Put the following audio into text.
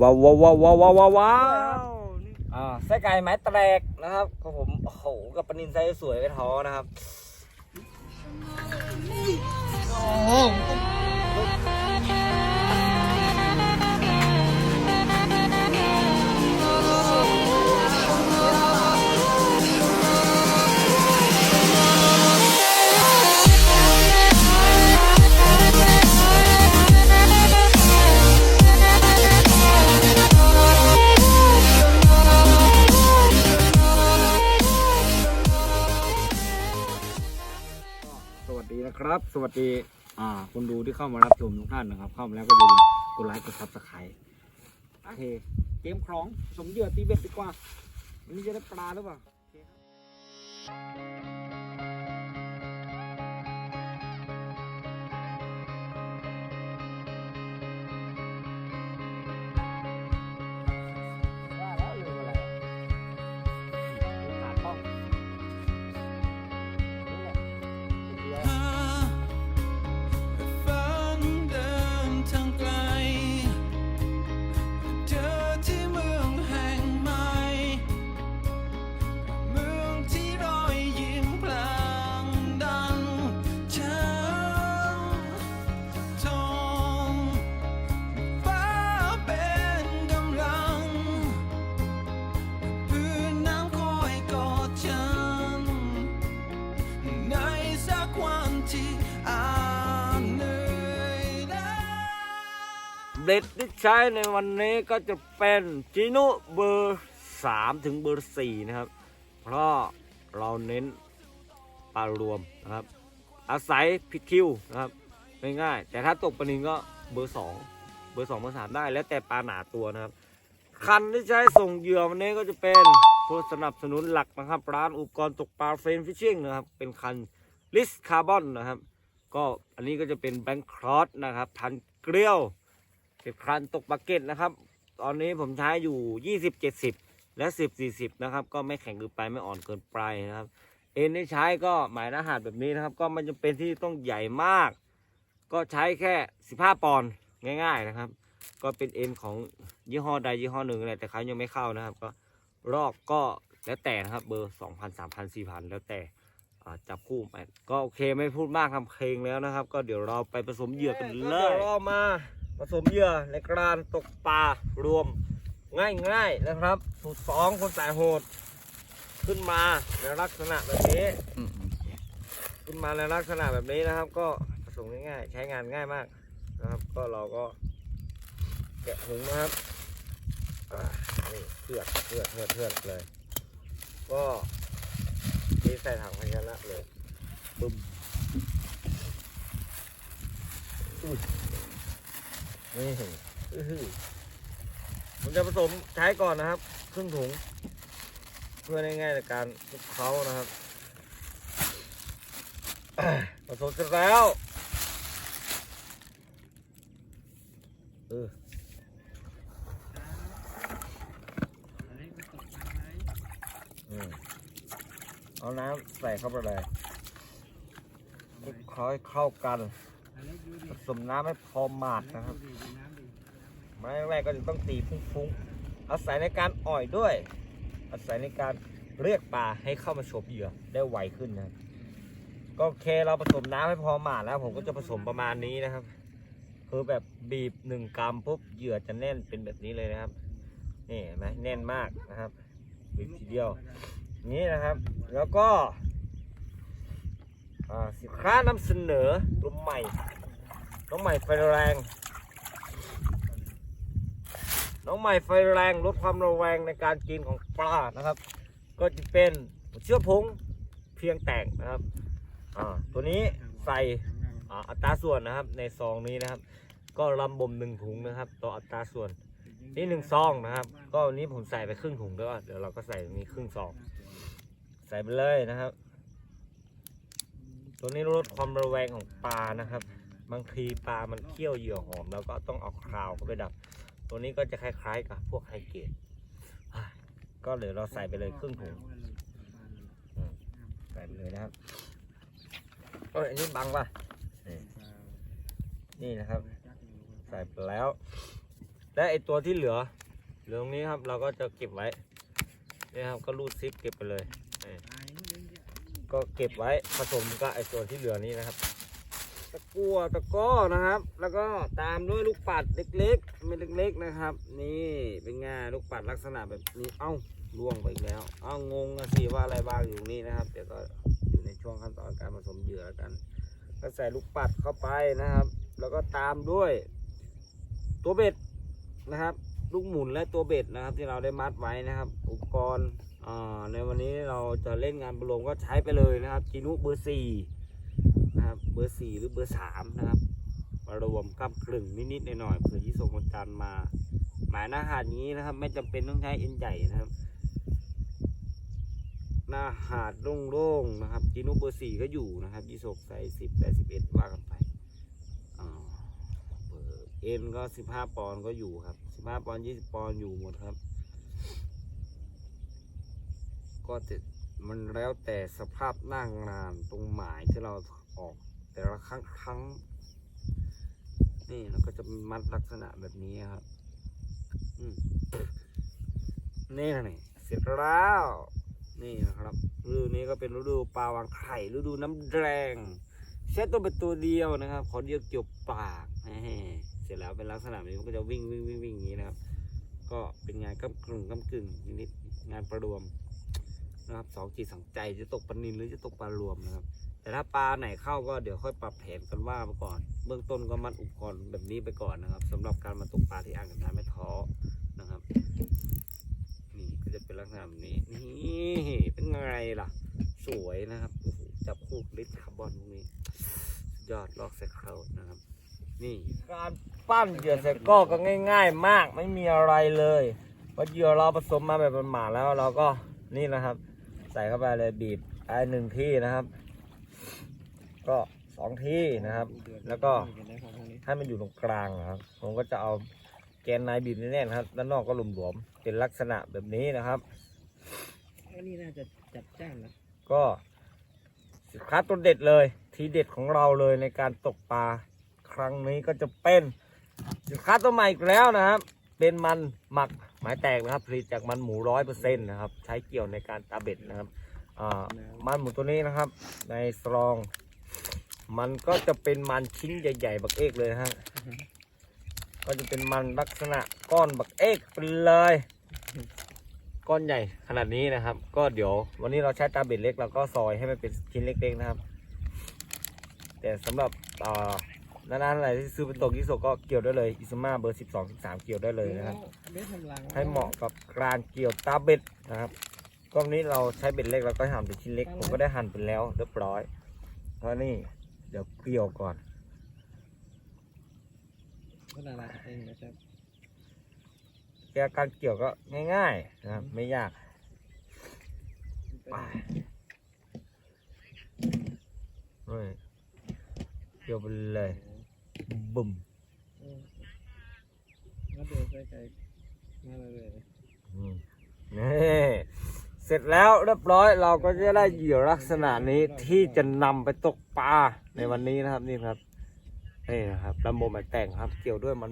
ว้าวว้าวว้าวว้าวว้าวว้าวอ่าไส้ไก่ไม้แตกนะครับของผมโอ้โหกับปนินไซส์สวยไปท้อนะครับโอ้ ดีนะครับ สวัสดีอ่าคนดูที่เข้ามารับชมทุกท่านนะครับ เข้ามาแล้วก็อย่าลืมกดไลค์กดซับสไครต์โอเคเกมครองสมเหยื่อตีเบ็ดดีกว่าวันนี้จะได้ปลาหรือเปล่าโอเคครับว่า เด็ดที่ใช้ในวันนี้ก็จะเป็นจีโน่เบอร์3ถึงเบอร์4นะครับ เพราะเราเน้นปลารวมนะครับ อาศัยพิดคิวนะครับง่ายๆแต่ถ้าตกปลานินก็เบอร์2เบอร์2เบอร์3ได้ แล้วแต่ปลาหนาตัวนะครับ คันที่ใช้ส่งเหยื่อวันนี้ก็จะเป็นผู้สนับสนุนหลักนะครับ ร้านอุปกรณ์ตกปลาเฟรนฟิชชิ่งนะครับ เป็นคันลิสคาร์บอนนะครับ ก็อันนี้ก็จะเป็นแบงค์ครอสนะครับ พันเกลียว เป็นคันตกบักเก็ตนะครับ ตอนนี้ผมใช้อยู่20 70และ10 40นะครับ ก็ไม่แข็งเกินไปไม่อ่อนเกินไปนะครับ เอ็นที่ใช้ก็หมายรหัสแบบนี้นะครับ ก็ไมันจะเป็นที่ต้องใหญ่มาก ก็ใช้แค่15ปอนด์ง่ายๆนะครับ ก็เป็นเอ็นของยี่ห้อใดยี่ห้อหนึ่งแหละแต่เขายังไม่เข้านะครับ ก็รอกก็แล้วแต่นะครับ เบอร์2,000 3,000 4,000แล้วแต่อ่าจับคู่ไปก็โอเคไม่พูดมากทำเพลงแล้วนะครับ ก็เดี๋ยวเราไปผสมเหยื่อกันเลยเรามา ผสมเหยื่อในการตกปลารวมง่ายๆนะครับ สูตรสองคนสายโหด ขึ้นมาในลักษณะแบบนี้ ขึ้นมาในลักษณะแบบนี้นะครับ ก็ผสมง่ายๆใช้งานง่ายมากนะครับ ก็เราก็แกะหุงนะครับนี่เพื่อกเพื่อกเพื่อกเพื่อกเลย ก็นี่ใส่ถังพยานะเลยบึ้มอุ้ย นี่อื้อหือผมจะผสมใช้ก่อนนะครับ ครึ่งถุง เพื่อง่ายๆในการคลุกเคล้านะครับผสมเสร็จแล้วเออเอาน้ำใส่เข้าไปเลยคลุกเคล้าให้เข้ากัน ผสมน้ำให้พอหมาดนะครับ ไม้แรกก็จะต้องตีฟุ้งๆ อาศัยในการอ่อยด้วย อาศัยในการเรียกปลาให้เข้ามาฉบเหยื่อได้ไวขึ้นนะครับก็โอเคเราผสมน้ำให้พอหมาดแล้ว ผมก็จะผสมประมาณนี้นะครับ คือแบบบีบหนึ่งกรัมปุ๊บเหยื่อจะแน่นเป็นแบบนี้เลยนะครับ นี่เห็นไหมแน่นมากนะครับบีบทีเดียวนี้นะครับ แล้วก็ สินค้านำเสนอตัวใหม่น้องใหม่ไฟแรง น้องใหม่ไฟแรงลดความระแวงในการกินของปลานะครับ ก็จะเป็นเชื้อผงเพียงแตกนะครับอ่าตัวนี้ใส่อ่าอัตราส่วนนะครับในซองนี้นะครับ ก็ลำบ่มหนึ่งถุงนะครับ ต่ออัตราส่วนนี่หนึ่งซองนะครับ ก็วันนี้ผมใส่ไปครึ่งถุงด้วยเดี๋ยวเราก็ใส่ตรงนี้ครึ่งซอง ใส่ไปเลยนะครับ ตัวนี้ลดความระแวงของปลานะครับ บางทีปลามันเคี่ยวเหยื่อหอมแล้วก็ต้องเอาคราวเข้าไปดับ ตัวนี้ก็จะคล้ายๆกับพวกไฮเกรดอะก็เดี๋ยวเราใส่ไปเลยครึ่งถุงใส่ไปเลยนะครับเอ้ยอันนี้บังป่ะนี่นะครับ ใส่ไปแล้ว และไอตัวที่เหลือเหลือตรงนี้ครับ เราก็จะเก็บไว้นี่ครับก็รูดซิปเก็บไปเลย ก็เก็บไว้ผสมกับไอตัวนที่เหลือนี้นะครับ ตะกั่วตะก้อนะครับ แล้วก็ตามด้วยลูกปัดเล็กๆเม็ดเล็ก ๆนะครับ นี่เป็นไงลูกปัดลักษณะแบบนี้เอ้าล่วงไปอีกแล้ว เอ้างงอะสิว่าอะไรบ้างอยู่นี้นะครับเดี๋ยวก็อยู่ในช่วงขั้นตอนการผสมเหยื่อแล้วกัน ก็ใส่ลูกปัดเข้าไปนะครับ แล้วก็ตามด้วย ตัวเบ็ดนะครับ ลูกหมุนและตัวเบ็ดนะครับ ที่เราได้มัดไว้นะครับ อุปกรณ์ ในวันนี้เราจะเล่นงานประโลมก็ใช้ไปเลยนะครับจีนุเบอร์สี่นะครับเบอร์สี่หรือเบอร์สามนะครับมารวมกับกลึงนิดๆหน่อยๆเผื่อที่ส่งวันจันทร์มา หมายหน้าหาดนี้นะครับ ไม่จำเป็นต้องใช้เอ็นใหญ่นะครับ หน้าหาดโล่งๆนะครับจีนุเบอร์สี่ก็อยู่นะครับยี่สกใส่สิบใส่สิบเอ็ดว่ากันไปเบอร์เอ็นก็สิบห้าปอนด์ก็อยู่ครับสิบห้าปอนด์ยี่สิบปอนด์อยู่หมดครับ ก็จะมันแล้วแต่สภาพหน้างงานตรงหมายที่เราออกแต่ละครั้งครั้ง นี่เราก็จะมัดลักษณะแบบนี้ครับนี่นะนี่เสร็จแล้วนี่นะครับฤดูนี้ก็เป็นฤดูปลาวางไข่ฤดูน้ำแดงเช็ดตัวเป็นตัวเดียวนะครับ ขอเดียวเกี่ยวปากเสร็จแล้วเป็นลักษณะแบบนี้มันก็จะวิ่งวิ่งวิ่งวิ่งอย่างนี้นะครับ ก็เป็นงานก้ากึ่งก้ากึ่งนิดงานประรวม นะครับสองจิตสองใจจะตกปลานินหรือจะตกปลารวมนะครับ แต่ถ้าปลาไหนเข้าก็เดี๋ยวค่อยปรับแผนกันว่าไปก่อน เบื้องต้นก็มัดอุปกรณ์แบบนี้ไปก่อนนะครับสำหรับการมาตกปลาที่อ่างกับน้ำไม่ท้อนะครับ นี่ก็จะเป็นลักษณะแบบนี้นี่เป็นไงล่ะ สวยนะครับโอ้โหจับคู่ลิตคาร์บอนตรงนี้ยอดลอกใส่เครานะครับ นี่การปั้นเหยื่อใส่ก้อก็ง่าย ๆ มากไม่มีอะไรเลยพอเหยื่อเราผสมมาแบบมันหมาแล้วเราก็นี่นะครับ ใส่เข้าไปเลยบีบไอ้หนึ่งที่นะครับ ก็สองที่นะครับ แล้วก็ให้มันอยู่ตรงกลางนะครับ ผมก็จะเอาแกนในบีบแน่นๆครับด้านนอกก็หลวมๆเป็นลักษณะแบบนี้นะครับอันนี้น่าจะจัดจ้านนะก็สินค้าตัวเด็ดเลย ทีเด็ดของเราเลยในการตกปลาครั้งนี้ก็จะเป็นสินค้าตัวใหม่อีกแล้วนะครับ เป็นมันหมักหมายแตกนะครับผลิตจากมันหมูร้อยเปอร์เซ็นต์นะครับ ใช้เกี่ยวในการตาเบ็ดนะครับมันหมูตัวนี้นะครับ ในสตรอง มันก็จะเป็นมันชิ้นใหญ่ ๆ บักเอกเลยฮะก็จะเป็นมันลักษณะก้อนบักเอกไปเลย ก้อนใหญ่ขนาดนี้นะครับ ก็เดี๋ยว วันนี้เราใช้ตาเบ็ดเล็กเราก็ซอยให้มันเป็นชิ้นเล็ก ๆ นะครับ แต่สำหรับ อ่านานๆอะไรที่ซื้อเป็นตกยี่สกก็เกี่ยวได้เลยอิสมาเบอร์ 12 13 เกี่ยวได้เลยนะครับไม่ทำรังให้เหมาะกับการเกี่ยวตาเบ็ดนะครับก็วันนี้เราใช้เบ็ดเล็กเราก็หั่นเป็นชิ้นเล็ก ผมก็ได้หั่นเป็นแล้วเรียบร้อย เพราะนี่เดี๋ยวเกี่ยวก่อนก็น่ารักเองนะครับแกการเกี่ยวก็ง่ายๆนะครับไม่ยากไปนี่เกี่ยวไปเลย บุ่มมาเดินใกล้ๆมาเลยอืมนี่เสร็จแล้วเรียบร้อยเราก็จะได้เหยื่อลักษณะนี้ที่จะนำไปตกปลาในวันนี้นะครับนี่ครับนี่นะครับลำโบหมายแต่งครับเกี่ยวด้วยมัน